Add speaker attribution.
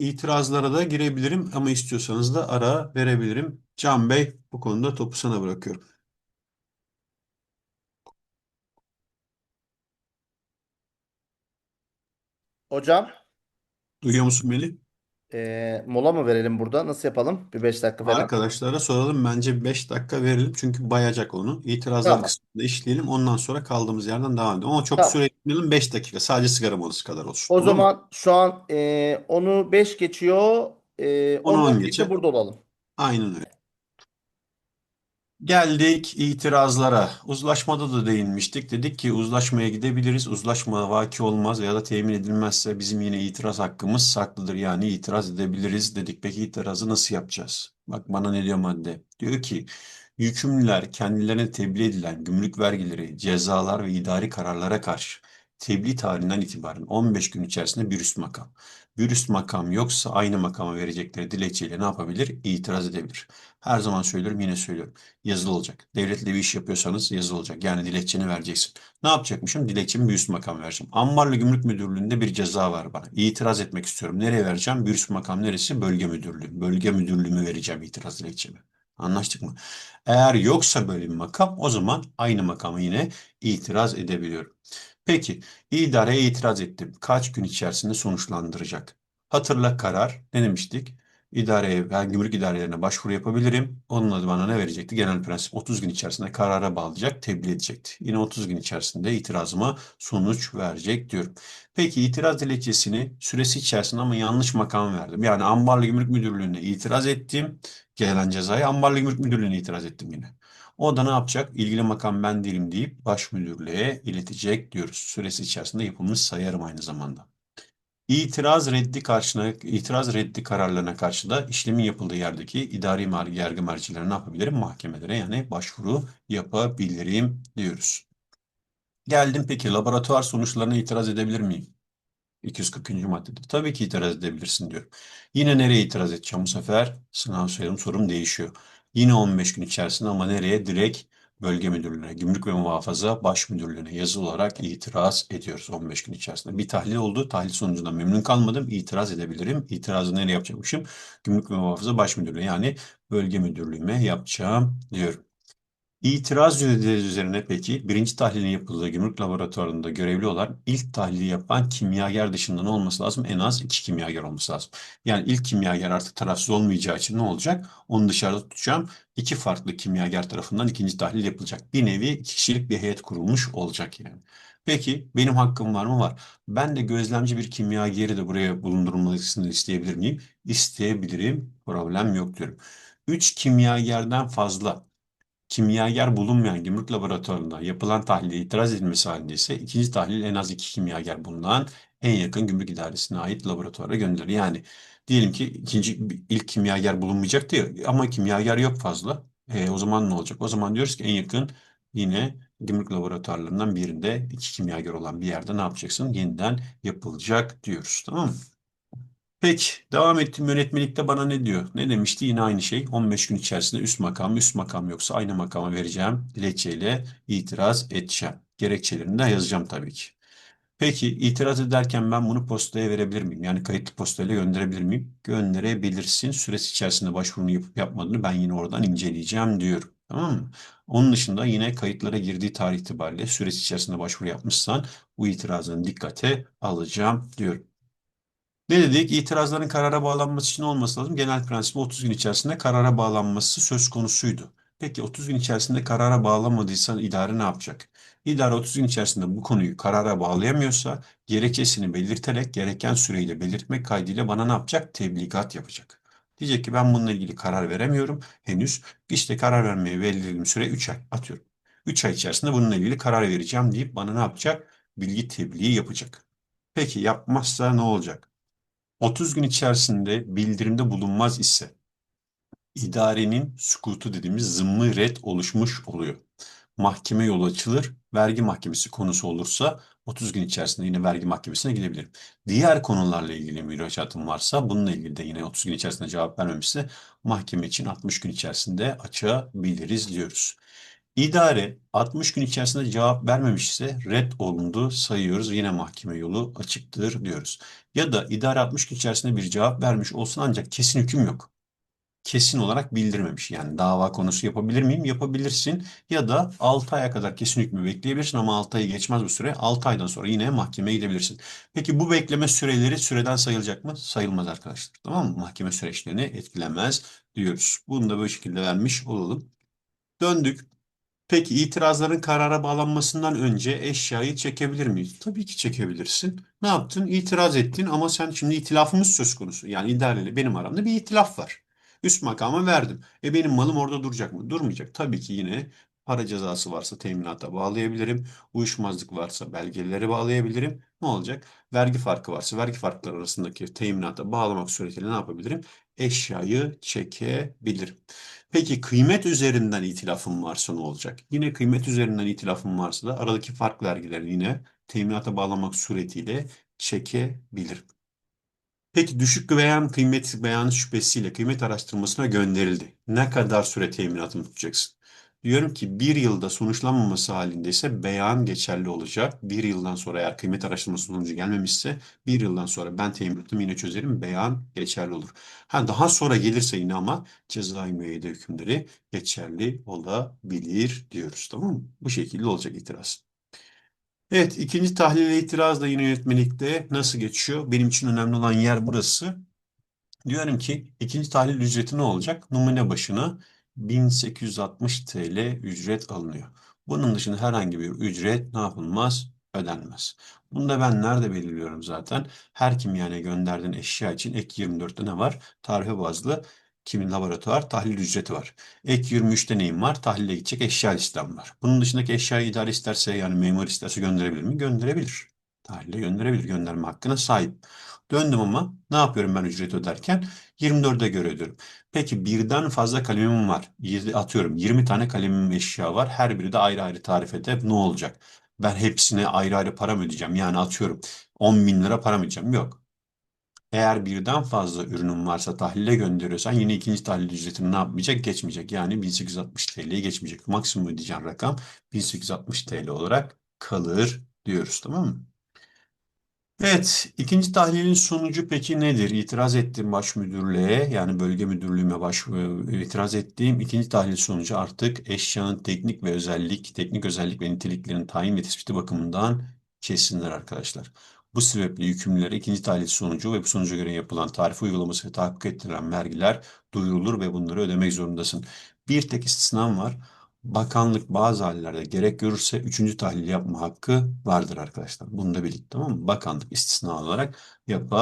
Speaker 1: İtirazlara da girebilirim ama istiyorsanız da ara verebilirim. Can Bey bu konuda topu sana bırakıyorum.
Speaker 2: Hocam,
Speaker 1: Duyuyor musun beni?
Speaker 2: Eee, mola mı verelim burada? Nasıl yapalım? Bir 5 dakika falan.
Speaker 1: Arkadaşlara soralım. Bence 5 dakika verelim çünkü bayacak onu. İtirazlar
Speaker 2: Tamam.
Speaker 1: kısmında işleyelim. Ondan sonra kaldığımız yerden devam edelim. Ama çok
Speaker 2: Tamam.
Speaker 1: süre etmeyelim. 5 dakika. Sadece sigara molası kadar olsun.
Speaker 2: O
Speaker 1: Tamam mı?
Speaker 2: zaman şu an eee, onu 5 geçiyor.
Speaker 1: Onu 10
Speaker 2: 14
Speaker 1: geçe.
Speaker 2: geçe burada olalım.
Speaker 1: Aynen öyle. Geldik itirazlara. Uzlaşmada da değinmiştik. Dedik ki uzlaşmaya gidebiliriz. Uzlaşma vaki olmaz ya da temin edilmezse bizim yine itiraz hakkımız saklıdır. Yani itiraz edebiliriz dedik. Peki itirazı nasıl yapacağız? Bak bana ne diyor madde? Diyor ki yükümlüler kendilerine tebliğ edilen gümrük vergileri, cezalar ve idari kararlara karşı tebliğ tarihinden itibaren 15 gün içerisinde bir üst makam. Bir üst makam yoksa aynı makama verecekleri dilekçeyle ne yapabilir? İtiraz edebilir. Her zaman söylüyorum yine söylüyorum yazılı olacak. Devletle bir iş yapıyorsanız yazılı olacak. Yani dilekçeni vereceksin. Ne yapacakmışım? Dilekçemi bir üst makam vereceğim. Ambarlı Gümrük Müdürlüğü'nde bir ceza var bana. İtiraz etmek istiyorum. Nereye vereceğim? Bir üst makam neresi? Bölge müdürlüğü. Bölge müdürlüğümü vereceğim itiraz dilekçemi. Anlaştık mı? Eğer yoksa böyle bir makam o zaman aynı makama yine itiraz edebiliyorum. Peki idareye itiraz ettim. Kaç gün içerisinde sonuçlandıracak? Hatırla karar ne demiştik? İdareye, ben gümrük idarelerine başvuru yapabilirim. Onun bana ne verecekti? Genel prensip 30 gün içerisinde karara bağlayacak, tebliğ edecekti. Yine 30 gün içerisinde itirazıma sonuç verecek diyorum. Peki itiraz dilekçesini süresi içerisinde ama yanlış makam verdim. Yani Ambarlı Gümrük Müdürlüğü'ne itiraz ettim. Gelen cezayı Ambarlı Gümrük Müdürlüğü'ne itiraz ettim yine. O da ne yapacak? İlgili makam ben değilim deyip baş müdürlüğe iletecek diyoruz. Süresi içerisinde yapılmış sayarım aynı zamanda. İtiraz reddi karşına, itiraz reddi kararlarına karşı da işlemin yapıldığı yerdeki idari mer- yargı mercilerine ne yapabilirim? Mahkemelere yani başvuru yapabilirim diyoruz. Geldim peki laboratuvar sonuçlarına itiraz edebilir miyim? 240. maddede. Tabii ki itiraz edebilirsin diyor. Yine nereye itiraz edeceğim bu sefer? Sınav sorum, sorum değişiyor. Yine 15 gün içerisinde ama nereye? Direkt bölge müdürlüğüne, gümrük ve muhafaza baş müdürlüğüne yazılı olarak itiraz ediyoruz 15 gün içerisinde. Bir tahlil oldu. Tahlil sonucundan memnun kalmadım. İtiraz edebilirim. İtirazı nereye yapacakmışım? Gümrük ve muhafaza baş müdürlüğü yani bölge müdürlüğüme yapacağım diyorum. İtiraz üzerine peki birinci tahlilin yapıldığı gümrük laboratuvarında görevli olan ilk tahlili yapan kimyager dışında ne olması lazım? En az iki kimyager olması lazım. Yani ilk kimyager artık tarafsız olmayacağı için ne olacak? Onu dışarıda tutacağım. İki farklı kimyager tarafından ikinci tahlil yapılacak. Bir nevi iki kişilik bir heyet kurulmuş olacak yani. Peki benim hakkım var mı? Var. Ben de gözlemci bir kimyageri de buraya bulundurulmasını isteyebilir miyim? İsteyebilirim. Problem yok diyorum. Üç kimyagerden fazla kimyager bulunmayan gümrük laboratuvarında yapılan tahlile itiraz edilmesi halinde ise ikinci tahlil en az iki kimyager bulunan en yakın gümrük idaresine ait laboratuvara gönderilir. Yani diyelim ki ikinci ilk kimyager bulunmayacak diyor ama kimyager yok fazla. E, o zaman ne olacak? O zaman diyoruz ki en yakın yine gümrük laboratuvarlarından birinde iki kimyager olan bir yerde ne yapacaksın? Yeniden yapılacak diyoruz. Tamam mı? Peki devam ettim yönetmelikte bana ne diyor? Ne demişti? Yine aynı şey. 15 gün içerisinde üst makam, üst makam yoksa aynı makama vereceğim dilekçeyle itiraz edeceğim. Gerekçelerini de yazacağım tabii ki. Peki itiraz ederken ben bunu postaya verebilir miyim? Yani kayıtlı postayla gönderebilir miyim? Gönderebilirsin. Süresi içerisinde başvurunu yapıp yapmadığını ben yine oradan inceleyeceğim diyorum. Tamam mı? Onun dışında yine kayıtlara girdiği tarih itibariyle süresi içerisinde başvuru yapmışsan bu itirazını dikkate alacağım diyorum. Ne dedik? İtirazların karara bağlanması için olması lazım. Genel prensip 30 gün içerisinde karara bağlanması söz konusuydu. Peki 30 gün içerisinde karara bağlamadıysan idare ne yapacak? İdare 30 gün içerisinde bu konuyu karara bağlayamıyorsa gerekçesini belirterek gereken süreyle belirtmek kaydıyla bana ne yapacak? Tebligat yapacak. Diyecek ki ben bununla ilgili karar veremiyorum henüz. İşte karar vermeye belirlediğim süre 3 ay atıyorum. 3 ay içerisinde bununla ilgili karar vereceğim deyip bana ne yapacak? Bilgi tebliği yapacak. Peki yapmazsa ne olacak? 30 gün içerisinde bildirimde bulunmaz ise idarenin sükutu dediğimiz zımmı red oluşmuş oluyor. Mahkeme yolu açılır. Vergi mahkemesi konusu olursa 30 gün içerisinde yine vergi mahkemesine gidebilirim. Diğer konularla ilgili müracaatım varsa bununla ilgili de yine 30 gün içerisinde cevap vermemişse mahkeme için 60 gün içerisinde açabiliriz diyoruz. İdare 60 gün içerisinde cevap vermemişse red olundu sayıyoruz. Yine mahkeme yolu açıktır diyoruz. Ya da idare 60 gün içerisinde bir cevap vermiş olsun ancak kesin hüküm yok. Kesin olarak bildirmemiş. Yani dava konusu yapabilir miyim? Yapabilirsin. Ya da 6 aya kadar kesin hükmü bekleyebilirsin ama 6 ayı geçmez bu süre. 6 aydan sonra yine mahkemeye gidebilirsin. Peki bu bekleme süreleri süreden sayılacak mı? Sayılmaz arkadaşlar. Tamam mı? Mahkeme süreçlerini etkilemez diyoruz. Bunu da böyle şekilde vermiş olalım. Döndük. Peki itirazların karara bağlanmasından önce eşyayı çekebilir miyiz? Tabii ki çekebilirsin. Ne yaptın? İtiraz ettin ama sen şimdi itilafımız söz konusu. Yani idareyle benim aramda bir itilaf var. Üst makama verdim. E benim malım orada duracak mı? Durmayacak. Tabii ki yine para cezası varsa teminata bağlayabilirim. Uyuşmazlık varsa belgelere bağlayabilirim. Ne olacak? Vergi farkı varsa vergi farkları arasındaki teminata bağlamak suretiyle ne yapabilirim? Eşyayı çekebilirim. Peki kıymet üzerinden itilafım varsa ne olacak? Yine kıymet üzerinden itilafım varsa da aradaki fark vergilerini yine teminata bağlamak suretiyle çekebilirim. Peki düşük beyan kıymet beyanı şüphesiyle kıymet araştırmasına gönderildi. Ne kadar süre teminatını tutacaksın? Diyorum ki bir yılda sonuçlanmaması halinde ise beyan geçerli olacak. Bir yıldan sonra eğer kıymet araştırması sonucu gelmemişse bir yıldan sonra ben teminatımı yine çözerim. Beyan geçerli olur. Ha, daha sonra gelirse yine ama cezai müeyyide hükümleri geçerli olabilir diyoruz. Tamam mı? Bu şekilde olacak itiraz. Evet, ikinci tahlile itiraz da yine yönetmelikte nasıl geçiyor? Benim için önemli olan yer burası. Diyorum ki ikinci tahlil ücreti ne olacak? Numune başına 1860 TL ücret alınıyor. Bunun dışında herhangi bir ücret ne yapılmaz? Ödenmez. Bunu da ben nerede belirliyorum zaten? Her kimyane gönderdiğin eşya için ek 24'te ne var? Tarife bazlı kimin laboratuvar tahlil ücreti var. Ek 23'te neyim var? Tahlile gidecek eşya listem var. Bunun dışındaki eşyayı idare isterse yani memur isterse gönderebilir mi? Gönderebilir. Tahlile gönderebilir. Gönderme hakkına sahip. Döndüm ama ne yapıyorum ben ücret öderken? 24'e göre ödüyorum. Peki birden fazla kalemim var. Atıyorum 20 tane kalemim eşya var. Her biri de ayrı ayrı tarifede ne olacak? Ben hepsine ayrı ayrı para mı ödeyeceğim? Yani atıyorum 10 bin lira para mı ödeyeceğim? Yok. Eğer birden fazla ürünün varsa tahlile gönderiyorsan yine ikinci tahlil ücretini ne yapmayacak? Geçmeyecek. Yani 1860 TL'ye geçmeyecek. Maksimum ödeyeceğin rakam 1860 TL olarak kalır diyoruz. Tamam mı? Evet, ikinci tahlilin sonucu peki nedir? İtiraz ettiğim baş müdürlüğe yani bölge müdürlüğüme baş e, itiraz ettiğim ikinci tahlil sonucu artık eşyanın teknik ve özellik, teknik özellik ve niteliklerin tayin ve tespiti bakımından kesinler arkadaşlar. Bu sebeple yükümlülere ikinci tahlil sonucu ve bu sonuca göre yapılan tarife uygulaması ve tahakkuk ettirilen vergiler duyurulur ve bunları ödemek zorundasın. Bir tek istisnam var. Bakanlık bazı hallerde gerek görürse üçüncü tahlil yapma hakkı vardır arkadaşlar. Bunu da bilin tamam mı? Bakanlık istisna olarak yapar.